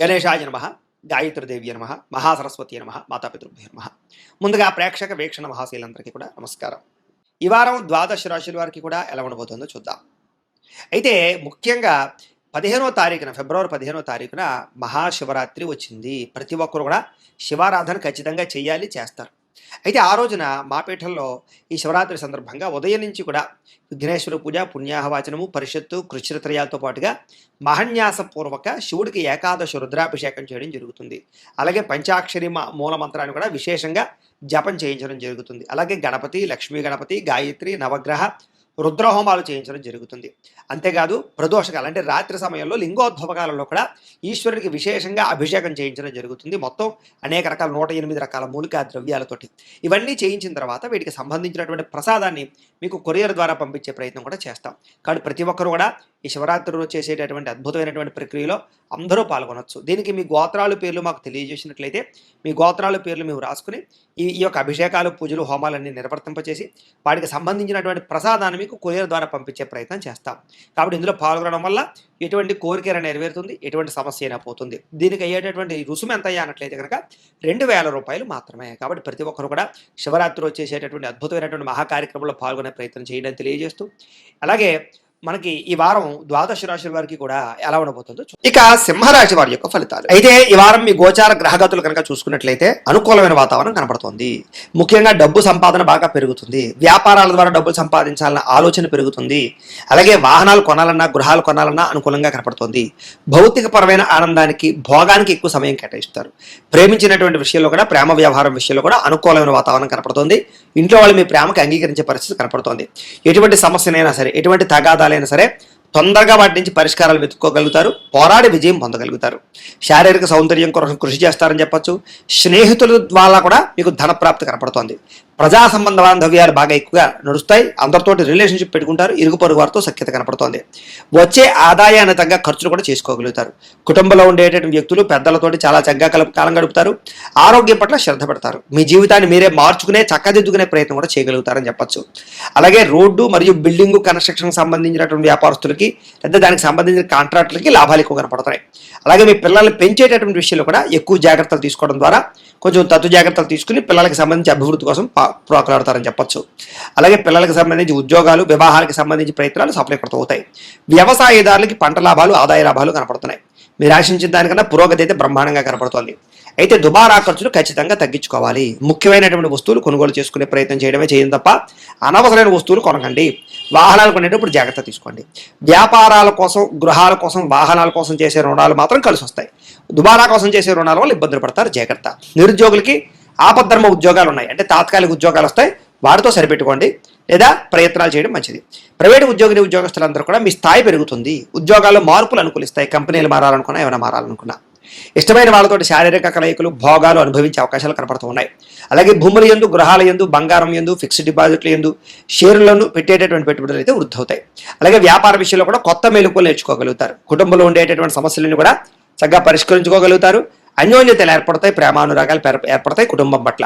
గణేశాయ నమ గాయత్రిదేవి నమ మహాసరస్వతి నమ మాతాపితృభ్య నమ. ముందుగా ప్రేక్షక వీక్షణ మహాశీలందరికీ కూడా నమస్కారం. ఈ వారం ద్వాదశ రాశుల వారికి కూడా ఎలా ఉండబోతుందో చూద్దాం. అయితే ముఖ్యంగా పదిహేనో తారీఖున ఫిబ్రవరి పదిహేనో తారీఖున మహాశివరాత్రి వచ్చింది. ప్రతి ఒక్కరు కూడా శివారాధన ఖచ్చితంగా చేయాలి చేస్తారు. అయితే ఆ రోజున మాపీఠంలో ఈ శివరాత్రి సందర్భంగా ఉదయం నుంచి కూడా విఘ్నేశ్వర పూజ పుణ్యాహవాచనము పరిషత్తు కృష్ణత్రయాలతో పాటుగా మహన్యాసపూర్వక శివుడికి ఏకాదశ రుద్రాభిషేకం చేయడం జరుగుతుంది. అలాగే పంచాక్షరి మ- మూల మంత్రాన్ని కూడా విశేషంగా జపం చేయించడం జరుగుతుంది. అలాగే గణపతి లక్ష్మీ గణపతి గాయత్రి నవగ్రహ రుద్రహోమాలు చేయించడం జరుగుతుంది. అంతేకాదు ప్రదోషకాలు అంటే రాత్రి సమయంలో లింగోద్భవకాలంలో కూడా ఈశ్వరుడికి విశేషంగా అభిషేకం చేయించడం జరుగుతుంది. మొత్తం అనేక రకాల నూట ఎనిమిది రకాల మూలికా ద్రవ్యాలతోటి. ఇవన్నీ చేయించిన తర్వాత వీటికి సంబంధించినటువంటి ప్రసాదాన్ని మీకు కొరియర్ ద్వారా పంపించే ప్రయత్నం కూడా చేస్తాం. కాబట్టి ప్రతి ఒక్కరు కూడా ఈ శివరాత్రిలో చేసేటటువంటి అద్భుతమైనటువంటి ప్రక్రియలో అందరూ పాల్గొనొచ్చు. దీనికి మీ గోత్రాలు పేర్లు మాకు తెలియజేసినట్లయితే మీ గోత్రాల పేర్లు మేము రాసుకుని ఈ ఈ యొక్క అభిషేకాలు పూజలు హోమాలన్నీ నిర్వర్తింపచేసి వాటికి సంబంధించినటువంటి ప్రసాదాన్ని మీకు కొరియర్ ద్వారా పంపించే ప్రయత్నం చేస్తాం. కాబట్టి ఇందులో పాల్గొనడం వల్ల ఎటువంటి కోరిక నెరవేరుతుంది ఎటువంటి సమస్య అయినా పోతుంది. దీనికి అయ్యేటటువంటి రుసుము ఎంత అయ్యానట్లయితే కనుక రెండు వేల రూపాయలు మాత్రమే. కాబట్టి ప్రతి ఒక్కరు కూడా శివరాత్రి వచ్చేసేటటువంటి అద్భుతమైనటువంటి మహా కార్యక్రమంలో పాల్గొనే ప్రయత్నం చేయడం తెలియజేస్తూ అలాగే మనకి ఈ వారం ద్వాదశ రాశుల వారికి కూడా ఎలా ఉండబోతుందో ఇక సింహరాశి వారి యొక్క ఫలితాలు. అయితే ఈ వారం మీ గోచార గ్రహగతులు కనుక చూసుకున్నట్లయితే అనుకూలమైన వాతావరణం కనబడుతుంది. ముఖ్యంగా డబ్బు సంపాదన బాగా పెరుగుతుంది. వ్యాపారాల ద్వారా డబ్బులు సంపాదించాలన్న ఆలోచన పెరుగుతుంది. అలాగే వాహనాలు కొనాలన్నా గృహాలు కొనాలన్నా అనుకూలంగా కనపడుతుంది భౌతిక పరమైన ఆనందానికి భోగానికి ఎక్కువ సమయం కేటాయిస్తారు. ప్రేమించినటువంటి విషయంలో కూడా ప్రేమ వ్యవహారం విషయంలో కూడా అనుకూలమైన వాతావరణం కనపడుతుంది ఇంట్లో వాళ్ళు మీ ప్రేమకు అంగీకరించే పరిస్థితి కనపడుతుంది ఎటువంటి సమస్యనైనా సరే ఎటువంటి తగాదాలైనా సరే తొందరగా వాటి నుంచి పరిష్కారాలు వెతుక్కోగలుగుతారు పోరాడి విజయం పొందగలుగుతారు. శారీరక సౌందర్యం కోసం కృషి చేస్తారని చెప్పొచ్చు. స్నేహితుల ద్వారా కూడా మీకు ధన ప్రాప్తి కనపడుతోంది. ప్రజా సంబంధ బాంధవ్యాలు బాగా ఎక్కువగా నడుస్తాయి. అందరితోటి రిలేషన్షిప్ పెట్టుకుంటారు. ఇరుగు పొరుగు వారితో సఖ్యత కనపడుతోంది. వచ్చే ఆదాయాన్ని తగ్గ ఖర్చులు కూడా చేసుకోగలుగుతారు. కుటుంబంలో ఉండేటటువంటి వ్యక్తులు పెద్దలతోటి చాలా చక్కగా కల కాలం గడుపుతారు. ఆరోగ్యం పట్ల శ్రద్ధ పెడతారు. మీ జీవితాన్ని మీరే మార్చుకునే చక్కదిద్దుకునే ప్రయత్నం కూడా చేయగలుగుతారని చెప్పొచ్చు. అలాగే రోడ్డు మరియు బిల్డింగ్ కన్స్ట్రక్షన్ సంబంధించినటువంటి వ్యాపారస్తులకి లేదా దానికి సంబంధించిన కాంట్రాక్టులకి లాభాలు ఎక్కువ కనపడతాయి అలాగే మీ పిల్లల్ని పెంచేటటువంటి విషయంలో కూడా ఎక్కువ జాగ్రత్తలు తీసుకోవడం ద్వారా కొంచెం తత్తు జాగ్రత్తలు తీసుకుని పిల్లలకి సంబంధించి అభివృద్ధి కోసం ప్రోకలాడతారని చెప్పొచ్చు. అలాగే పిల్లలకు సంబంధించి ఉద్యోగాలు వివాహాలకు సంబంధించి ప్రయత్నాలు సఫలీకృతం అవుతాయి. వ్యవసాయదారులకి పంట లాభాలు ఆదాయ లాభాలు కనపడుతున్నాయి. మీరు ఆశించిన దానికన్నా పురోగతి అయితే బ్రహ్మాండంగా కనపడుతోంది. అయితే దుబారా ఖర్చులు ఖచ్చితంగా తగ్గించుకోవాలి. ముఖ్యమైనటువంటి వస్తువులు కొనుగోలు చేసుకునే ప్రయత్నం చేయడమే చేయడం తప్ప అనవసరమైన వస్తువులు కొనకండి. వాహనాలు కొనేటప్పుడు జాగ్రత్త తీసుకోండి. వ్యాపారాల కోసం గృహాల కోసం వాహనాల కోసం చేసే రుణాలు మాత్రం కలిసి వస్తాయి దుబారా కోసం చేసే రుణాల వల్ల ఇబ్బందులు పడతారు. జాగ్రత్త. నిరుద్యోగులకి ఆపద్ధర్మ ఉద్యోగాలు ఉన్నాయి అంటే తాత్కాలిక ఉద్యోగాలు వస్తాయి. వాటితో సరిపెట్టుకోండి. లేదా ప్రయత్నాలు చేయడం మంచిది. ప్రైవేట్ ఉద్యోగిని ఉద్యోగస్తులందరూ కూడా మీ స్థాయి పెరుగుతుంది. ఉద్యోగాల్లో మార్పులు అనుకూలిస్తాయి. కంపెనీలు మారాలనుకున్నా ఏమైనా మారాలనుకున్నా. ఇష్టమైన వాళ్ళతో శారీరక కలయికలు భోగాలు అనుభవించే అవకాశాలు కనపడుతూ ఉన్నాయి. అలాగే భూముల ఎందు గృహాల ఎందు బంగారం ఎందు ఫిక్స్డ్ డిపాజిట్ల ఎందు షేర్లను పెట్టేటటువంటి పెట్టుబడులు అయితే వృద్ధి అవుతాయి. అలాగే వ్యాపార విషయంలో కూడా కొత్త మెలకువలు నేర్చుకోగలుగుతారు. కుటుంబంలో ఉండేటటువంటి సమస్యలను కూడా చక్కగా పరిష్కరించుకోగలుగుతారు. అన్యోన్యతలు ఏర్పడతాయి ప్రేమానురాగాలు ఏర్పడతాయి కుటుంబం పట్ల.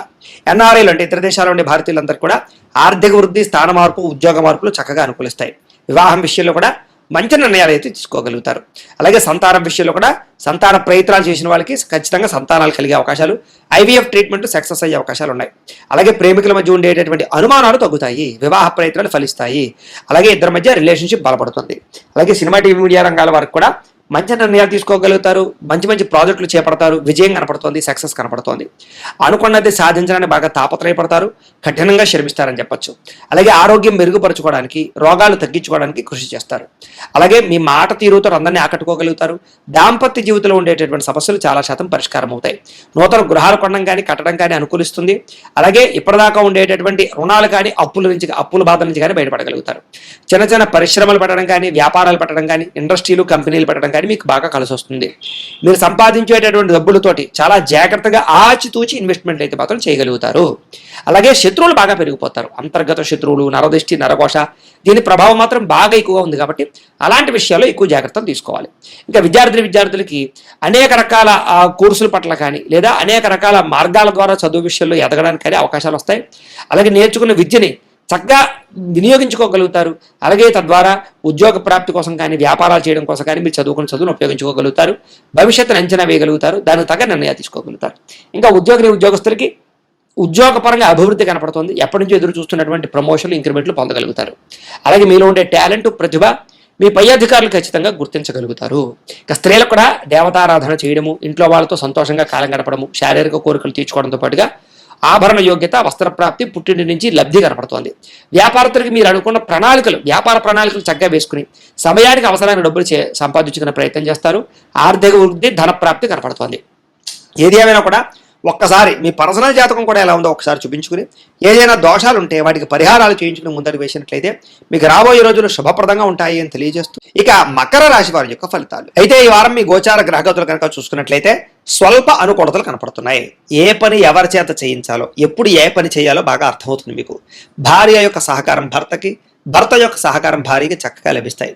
ఎన్ఆర్ఐలు అంటే ఇతర దేశాల ఉండే భారతీయులందరూ కూడా ఆర్థిక వృద్ధి స్థాన మార్పు ఉద్యోగ మార్పులు చక్కగా అనుకూలిస్తాయి. వివాహం విషయంలో కూడా మంచి నిర్ణయాలు అయితే తీసుకోగలుగుతారు. అలాగే సంతానం విషయంలో కూడా సంతాన ప్రయత్నాలు చేసిన వాళ్ళకి ఖచ్చితంగా సంతానాలు కలిగే అవకాశాలు ఐవీఎఫ్ ట్రీట్మెంట్ సక్సెస్ అయ్యే అవకాశాలు ఉన్నాయి. అలాగే ప్రేమికుల మధ్య ఉండేటటువంటి అనుమానాలు తగ్గుతాయి వివాహ ప్రయత్నాలు ఫలిస్తాయి. అలాగే ఇద్దరి మధ్య రిలేషన్షిప్ బలపడుతుంది. అలాగే సినిమా టీవీ మీడియా రంగాల వరకు కూడా మంచి నిర్ణయాలు తీసుకోగలుగుతారు మంచి మంచి ప్రాజెక్టులు చేపడతారు విజయం కనపడుతోంది సక్సెస్ కనపడుతోంది. అనుకున్నది సాధించడానికి బాగా తాపత్రయపడతారు కఠినంగా శ్రమిస్తారని చెప్పొచ్చు. అలాగే ఆరోగ్యం మెరుగుపరచుకోవడానికి రోగాలు తగ్గించుకోవడానికి కృషి చేస్తారు. అలాగే మీ మాట తీరుతో అందరినీ ఆకట్టుకోగలుగుతారు. దాంపత్య జీవితంలో ఉండేటటువంటి సమస్యలు చాలా శాతం పరిష్కారం అవుతాయి నూతన గృహాలు కొనడం కానీ కట్టడం కానీ అనుకూలిస్తుంది. అలాగే ఇప్పటిదాకా ఉండేటటువంటి రుణాలు కానీ అప్పుల నుంచి అప్పుల బాధల నుంచి కానీ బయటపడగలుగుతారు. చిన్న చిన్న పరిశ్రమలు పెట్టడం కానీ వ్యాపారాలు పెట్టడం కానీ ఇండస్ట్రీలు కంపెనీలు పెట్టడం కానీ మీకు బాగా కలిసి వస్తుంది మీరు సంపాదించేటటువంటి డబ్బులతోటి చాలా జాగ్రత్తగా ఆచితూచి ఇన్వెస్ట్మెంట్ అయితే మాత్రం చేయగలుగుతారు. అలాగే శత్రువులు బాగా పెరిగిపోతారు. అంతర్గత శత్రువులు నరదృష్టి నరకోశ దీని ప్రభావం మాత్రం బాగా ఎక్కువగా ఉంది కాబట్టి అలాంటి విషయాల్లో ఎక్కువ జాగ్రత్తలు తీసుకోవాలి. ఇంకా విద్యార్థులు విద్యార్థులకి అనేక రకాల కోర్సుల పట్ల కానీ లేదా అనేక రకాల మార్గాల ద్వారా చదువు విషయంలో ఎదగడానికి కానీ అవకాశాలు వస్తాయి. అలాగే నేర్చుకున్న విద్యని చక్కగా వినియోగించుకోగలుగుతారు. అలాగే తద్వారా ఉద్యోగ ప్రాప్తి కోసం కానీ వ్యాపారాలు చేయడం కోసం కానీ మీరు చదువుకున్న చదువును ఉపయోగించుకోగలుగుతారు. భవిష్యత్తును అంచనా వేయగలుగుతారు. దానికి తగ్గ నిర్ణయాలు తీసుకోగలుగుతారు. ఇంకా ఉద్యోగిని ఉద్యోగస్తులకి ఉద్యోగపరంగా అభివృద్ధి కనపడుతుంది. ఎప్పటి నుంచో ఎదురు చూస్తున్నటువంటి ప్రమోషన్లు ఇంక్రిమెంట్లు పొందగలుగుతారు. అలాగే మీలో ఉండే టాలెంట్ ప్రతిభ మీ పై అధికారులు ఖచ్చితంగా గుర్తించగలుగుతారు. ఇక స్త్రీలకు కూడా దేవతారాధన చేయడము ఇంట్లో వాళ్ళతో సంతోషంగా కాలం గడపడము శారీరక కోరికలు తీర్చుకోవడంతో పాటుగా ఆభరణ యోగ్యత వస్త్ర ప్రాప్తి పుట్టింటి నుంచి లబ్ధి కనపడుతోంది. వ్యాపారస్తులకు మీరు అనుకున్న ప్రణాళికలు వ్యాపార ప్రణాళికలు చక్కగా వేసుకుని సమయానికి అవసరమైన డబ్బులు చే సంపాదించుకునే ప్రయత్నం చేస్తారు. ఆర్థిక వృద్ధి ధన ప్రాప్తి కనపడుతోంది. ఏది ఏమైనా కూడా ఒక్కసారి మీ పర్సనల్ జాతకం కూడా ఎలా ఉందో ఒకసారి చూపించుకుని ఏదైనా దోషాలు ఉంటే వాటికి పరిహారాలు చేయించుకుని ముందడు వేసినట్లయితే మీకు రాబోయే రోజులు శుభప్రదంగా ఉంటాయి అని తెలియజేస్తూ ఇక మకర రాశి వారి యొక్క ఫలితాలు. అయితే ఈ వారం మీ గోచార గ్రహగతులు కనుక చూసుకున్నట్లయితే స్వల్ప అనుకూలతలు కనపడుతున్నాయి. ఏ పని ఎవరి చేత చేయించాలో ఎప్పుడు ఏ పని చేయాలో బాగా అర్థమవుతుంది మీకు. భార్య యొక్క సహకారం భర్తకి భర్త యొక్క సహకారం భార్యకి చక్కగా లభిస్తాయి.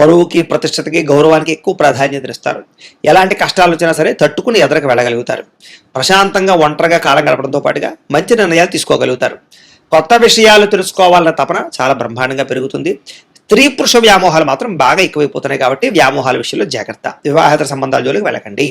పరువుకి ప్రతిష్టతకి గౌరవానికి ఎక్కువ ప్రాధాన్యత ఇస్తారు. ఎలాంటి కష్టాలు వచ్చినా సరే తట్టుకుని ఎదరకు వెళ్ళగలుగుతారు. ప్రశాంతంగా ఒంటరిగా కాలం గడపడంతో పాటుగా మంచి నిర్ణయాలు తీసుకోగలుగుతారు. కొత్త విషయాలు తెలుసుకోవాలన్న తపన చాలా బ్రహ్మాండంగా పెరుగుతుంది. స్త్రీ పురుష వ్యామోహాలు మాత్రం బాగా ఎక్కువైపోతున్నాయి కాబట్టి వ్యామోహాల విషయంలో జాగ్రత్త. వివాహేతర సంబంధాల జోలికి వెళ్ళకండి.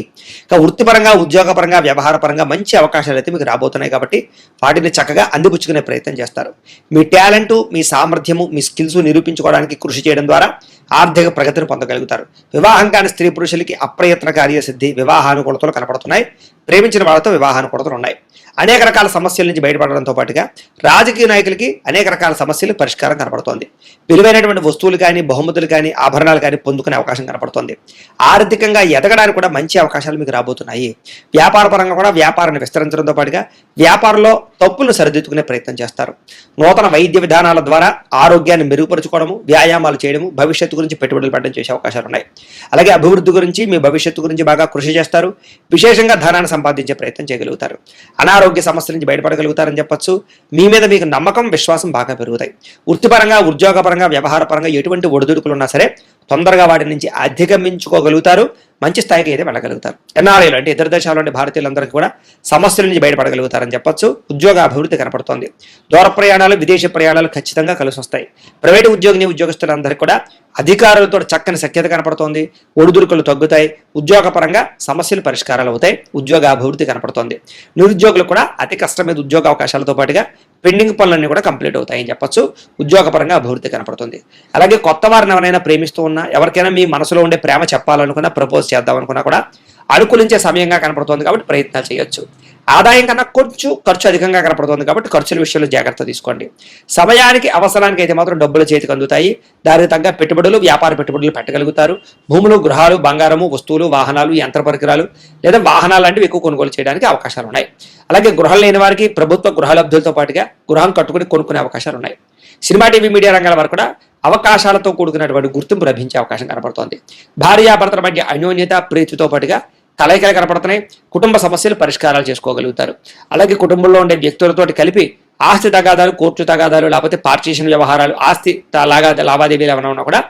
ఇక వృత్తిపరంగా ఉద్యోగపరంగా వ్యవహారపరంగా మంచి అవకాశాలు అయితే మీకు రాబోతున్నాయి కాబట్టి వాటిని చక్కగా అందిపుచ్చుకునే ప్రయత్నం చేస్తారు. మీ టాలెంట్ మీ సామర్థ్యము మీ స్కిల్స్ నిరూపించుకోవడానికి కృషి చేయడం ద్వారా ఆర్థిక ప్రగతిని పొందగలుగుతారు. వివాహం కాని స్త్రీ పురుషులకి అప్రయత్న కార్యసిద్ధి వివాహానుకూలతలు కనపడుతున్నాయి. ప్రేమించిన వాళ్ళతో వివాహానుకూలతలు ఉన్నాయి. అనేక రకాల సమస్యల నుంచి బయటపడడంతో పాటుగా రాజకీయ నాయకులకి అనేక రకాల సమస్యలు పరిష్కారం కనపడుతోంది. విలువైనటువంటి వస్తువులు కానీ బహుమతులు కానీ ఆభరణాలు కానీ పొందుకునే అవకాశం కనపడుతోంది. ఆర్థికంగా ఎదగడానికి కూడా మంచి అవకాశాలు మీకు రాబోతున్నాయి. వ్యాపార పరంగా కూడా వ్యాపారాన్ని విస్తరించడంతో పాటుగా వ్యాపారంలో తప్పులను సరిదిద్దుకునే ప్రయత్నం చేస్తారు. నూతన వైద్య విధానాల ద్వారా ఆరోగ్యాన్ని మెరుగుపరచుకోవడము వ్యాయామాలు చేయడము భవిష్యత్తు గురించి పెట్టుబడులు పెట్టడం చేసే అవకాశాలు ఉన్నాయి. అలాగే అభివృద్ధి గురించి మీ భవిష్యత్తు గురించి బాగా కృషి చేస్తారు. విశేషంగా ధనాన్ని సంపాదించే ప్రయత్నం చేయగలుగుతారు. అనారోగ్య సమస్యల నుంచి బయటపడగలుగుతారని చెప్పొచ్చు. మీ మీద మీకు నమ్మకం విశ్వాసం బాగా పెరుగుతాయి. వృత్తిపరంగా ఉద్యోగపరంగా వ్యవహారపరంగా ఎటువంటి ఒడిదుడుకులు ఉన్నా సరే తొందరగా వాటి నుంచి అధిగమించుకోగలుగుతారు. మంచి స్థాయికి అయితే వెళ్ళగలుగుతారు. ఎన్ఆర్ఐలు అంటే ఇతర దేశాల్లోని భారతీయులందరికీ కూడా సమస్యల నుంచి బయటపడగలుగుతారని చెప్పొచ్చు. ఉద్యోగ అభివృద్ధి కనపడుతోంది. దూర ప్రయాణాలు విదేశీ ప్రయాణాలు ఖచ్చితంగా కలిసి వస్తాయి ప్రైవేటు ఉద్యోగిని ఉద్యోగస్తులందరికీ కూడా అధికారులతో చక్కని సఖ్యత కనపడుతోంది. ఒడిదుడుకులు తగ్గుతాయి. ఉద్యోగపరంగా సమస్యలు పరిష్కారాలు అవుతాయి. ఉద్యోగ అభివృద్ధి కనపడుతోంది. నిరుద్యోగులు కూడా అతి కష్టం మీద ఉద్యోగ అవకాశాలతో పాటుగా పెండింగ్ పనులన్నీ కూడా కంప్లీట్ అవుతాయని చెప్పొచ్చు. ఉద్యోగపరంగా అభివృద్ధి కనపడుతుంది. అలాగే కొత్త వారిని ఎవరైనా ప్రేమిస్తూ ఉన్నా ఎవరికైనా మీ మనసులో ఉండే ప్రేమ చెప్పాలనుకున్నా ప్రపోజ్ చేద్దాం అనుకున్నా కూడా అనుకూలించే సమయంగా కనపడుతోంది కాబట్టి ప్రయత్నాలు చేయొచ్చు. ఆదాయం కన్నా కొంచెం ఖర్చు అధికంగా కనపడుతుంది కాబట్టి ఖర్చుల విషయంలో జాగ్రత్త తీసుకోండి. సమయానికి అవసరానికి అయితే మాత్రం డబ్బులు చేతికి అందుతాయి. దానికి తగ్గ పెట్టుబడులు వ్యాపార పెట్టుబడులు పెట్టగలుగుతారు. భూములు గృహాలు బంగారము వస్తువులు వాహనాలు యంత్ర పరికరాలు లేదా వాహనాలు లాంటివి ఎక్కువ కొనుగోలు చేయడానికి అవకాశాలు ఉన్నాయి. అలాగే గృహం లేని వారికి ప్రభుత్వ గృహలబ్ధులతో పాటుగా గృహం కట్టుకుని కొనుక్కునే అవకాశాలు ఉన్నాయి. సినిమా టీవీ మీడియా రంగాల వారు కూడా అవకాశాలతో కూడుకున్నటువంటి గుర్తింపు లభించే అవకాశం కనబడుతోంది భార్యాభర్తల మధ్య అన్యోన్యత ప్రీతితో పాటుగా కలయికలు కనపడుతున్నాయి. కుటుంబ సమస్యలు పరిష్కారాలు చేసుకోగలుగుతారు. అలాగే కుటుంబంలో ఉండే వ్యక్తులతోటి కలిపి ఆస్తి తగాదాలు కోర్టు తగాదాలు లేకపోతే పార్టీషన్ వ్యవహారాలు ఆస్తి లాగా లావాదేవీలు ఏమైనా ఉన్నా కూడా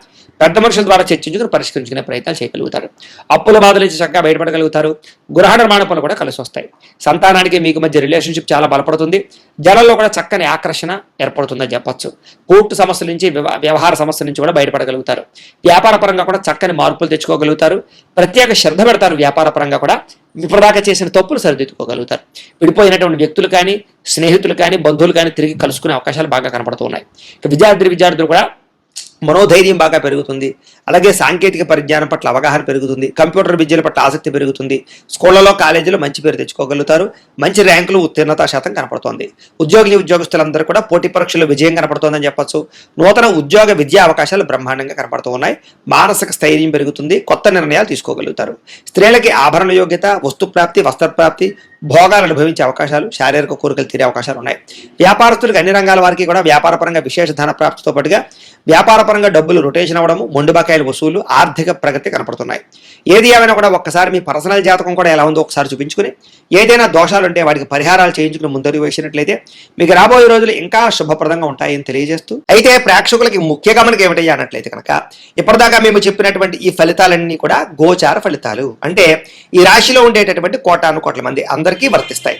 పెద్ద మనుషుల ద్వారా చర్చించుకుని పరిష్కరించుకునే ప్రయత్నాలు చేయగలుగుతారు. అప్పుల బాధల నుంచి చక్కగా బయటపడగలుగుతారు. గృహ నిర్మాణ పనులు కూడా కలిసి వస్తాయి. సంతానానికి మీకు మధ్య రిలేషన్షిప్ చాలా బలపడుతుంది. జనంలో కూడా చక్కని ఆకర్షణ ఏర్పడుతుందని చెప్పొచ్చు. కోర్టు సమస్యల నుంచి వ్యవహార సమస్యల నుంచి కూడా బయటపడగలుగుతారు. వ్యాపార పరంగా కూడా చక్కని మార్పులు తెచ్చుకోగలుగుతారు. ప్రత్యేక శ్రద్ధ పెడతారు వ్యాపార పరంగా కూడా. ఇప్పటిదాకా చేసిన తప్పులు సరిదిద్దుకోగలుగుతారు. విడిపోయినటువంటి వ్యక్తులు కానీ స్నేహితులు కానీ బంధువులు కానీ తిరిగి కలుసుకునే అవకాశాలు బాగా కనపడుతున్నాయి విద్యార్థి విద్యార్థులు కూడా మనోధైర్యం బాగా పెరుగుతుంది. అలాగే సాంకేతిక పరిజ్ఞానం పట్ల అవగాహన పెరుగుతుంది. కంప్యూటర్ విద్యల పట్ల ఆసక్తి పెరుగుతుంది. స్కూళ్ళలో కాలేజీలో మంచి పేరు తెచ్చుకోగలుగుతారు. మంచి ర్యాంకులు ఉత్తీర్ణత శాతం కనపడుతోంది. ఉద్యోగులు ఉద్యోగస్తులందరూ కూడా పోటీ పరీక్షల్లో విజయం కనపడుతోందని చెప్పొచ్చు. నూతన ఉద్యోగ విద్యా అవకాశాలు బ్రహ్మాండంగా కనపడుతూ ఉన్నాయి మానసిక స్థైర్యం పెరుగుతుంది. కొత్త నిర్ణయాలు తీసుకోగలుగుతారు. స్త్రీలకి ఆభరణ యోగ్యత వస్తు ప్రాప్తి వస్త్ర ప్రాప్తి భోగాలు అనుభవించే అవకాశాలు శారీరక కోరికలు తీరే అవకాశాలు ఉన్నాయి. వ్యాపారస్తులకు అన్ని రంగాల వారికి కూడా వ్యాపారపరంగా విశేష ధన ప్రాప్తితో పాటుగా వ్యాపారపరంగా డబ్బులు రొటేషన్ అవ్వడము మొండు బకాయిల వసూలు ఆర్థిక ప్రగతి కనపడుతున్నాయి. ఏది ఏమైనా కూడా ఒక్కసారి మీ పర్సనల్ జాతకం కూడా ఎలా ఉందో ఒకసారి చూపించుకుని ఏదైనా దోషాలు ఉంటే వాటికి పరిహారాలు చేయించుకుని ముందడుగు వేసినట్లయితే మీకు రాబోయే రోజులు ఇంకా శుభప్రదంగా ఉంటాయని తెలియజేస్తూ అయితే ప్రేక్షకులకి ముఖ్య గమనిక ఏమిటయ్యా అన్నట్లయితే కనుక ఇప్పటిదాకా మేము చెప్పినటువంటి ఈ ఫలితాలన్నీ కూడా గోచార ఫలితాలు. అంటే ఈ రాశిలో ఉండేటటువంటి కోటాను కోట్ల మంది అందరికీ వర్తిస్తాయి.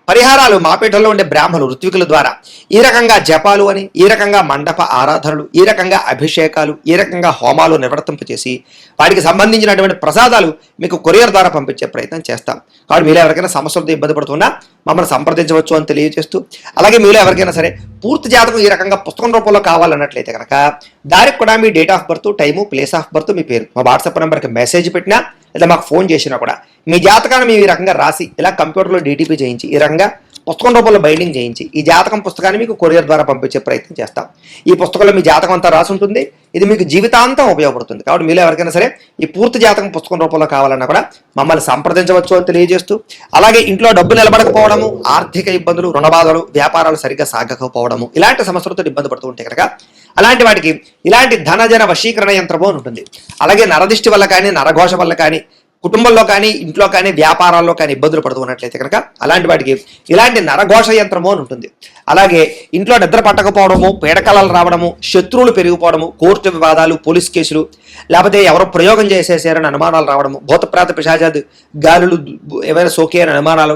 పరిహారాలు మాపేటలో ఉండే బ్రాహ్మణులు ఋత్వికుల ద్వారా. ఈ రకంగా జపాలు అని ఈ రకంగా మండప ఆరాధనలు ఈ రకంగా అభిషేకాలు ఈ రకంగా హోమాలు నిర్వర్తింపచేసి వాటికి సంబంధించినటువంటి ప్రసాదాలు మీకు కొరియర్ ద్వారా పంపించే ప్రయత్నం చేస్తాం. కాబట్టి మీరు ఎవరికైనా సమస్యలతో ఇబ్బంది పడుతున్నా మమ్మల్ని సంప్రదించవచ్చు అని తెలియజేస్తూ అలాగే మీలో ఎవరికైనా సరే పూర్తి జాతకం ఈ రకంగా పుస్తకం రూపంలో కావాలన్నట్లయితే కనుక దానికి కూడా మీ date of birth time place of birth మీ పేరు. మా వాట్సాప్ నెంబర్కి మెసేజ్ పెట్టినా లేదా మాకు ఫోన్ చేసినా కూడా మీ జాతకాన్ని మేము ఈ రకంగా రాసి ఇలా కంప్యూటర్లో డీటీపీ చేయించి ఈ రకంగా పుస్తకం రూపంలో బైండింగ్ చేయించి ఈ జాతకం పుస్తకాన్ని మీకు కొరియర్ ద్వారా పంపించే ప్రయత్నం చేస్తాం. ఈ పుస్తకంలో మీ జాతకం అంతా రాసి ఉంటుంది. ఇది మీకు జీవితాంతం ఉపయోగపడుతుంది. కాబట్టి మీలో ఎవరికైనా సరే ఈ పూర్తి జాతకం పుస్తకం రూపంలో కావాలన్నా కూడా మమ్మల్ని సంప్రదించవచ్చు అని తెలియజేస్తూ అలాగే ఇంట్లో డబ్బు నిలబడకపోవడము ఆర్థిక ఇబ్బందులు రుణబాధలు వ్యాపారాలు సరిగ్గా సాగకపోవడము ఇలాంటి సమస్యలతో ఇబ్బంది పడుతూ ఉంటే కనుక అలాంటి వాటికి ఇలాంటి ధనజన వశీకరణ యంత్రము అని ఉంటుంది. అలాగే నరదిష్టి వల్ల కానీ నరఘోష వల్ల కానీ కుటుంబంలో కానీ ఇంట్లో కానీ వ్యాపారాల్లో కానీ ఇబ్బందులు పడుతూ ఉన్నట్లయితే కనుక అలాంటి వాటికి ఇలాంటి నరఘోష యంత్రము అని ఉంటుంది. అలాగే ఇంట్లో నిద్ర పట్టకపోవడము పీడకలలు రావడము శత్రువులు పెరిగిపోవడము కోర్టు వివాదాలు పోలీస్ కేసులు లేకపోతే ఎవరో ప్రయోగం చేసేసారని అనుమానాలు రావడము భూతప్రాత పిశాచాది గాలులు ఏవైనా సోకే అని అనుమానాలు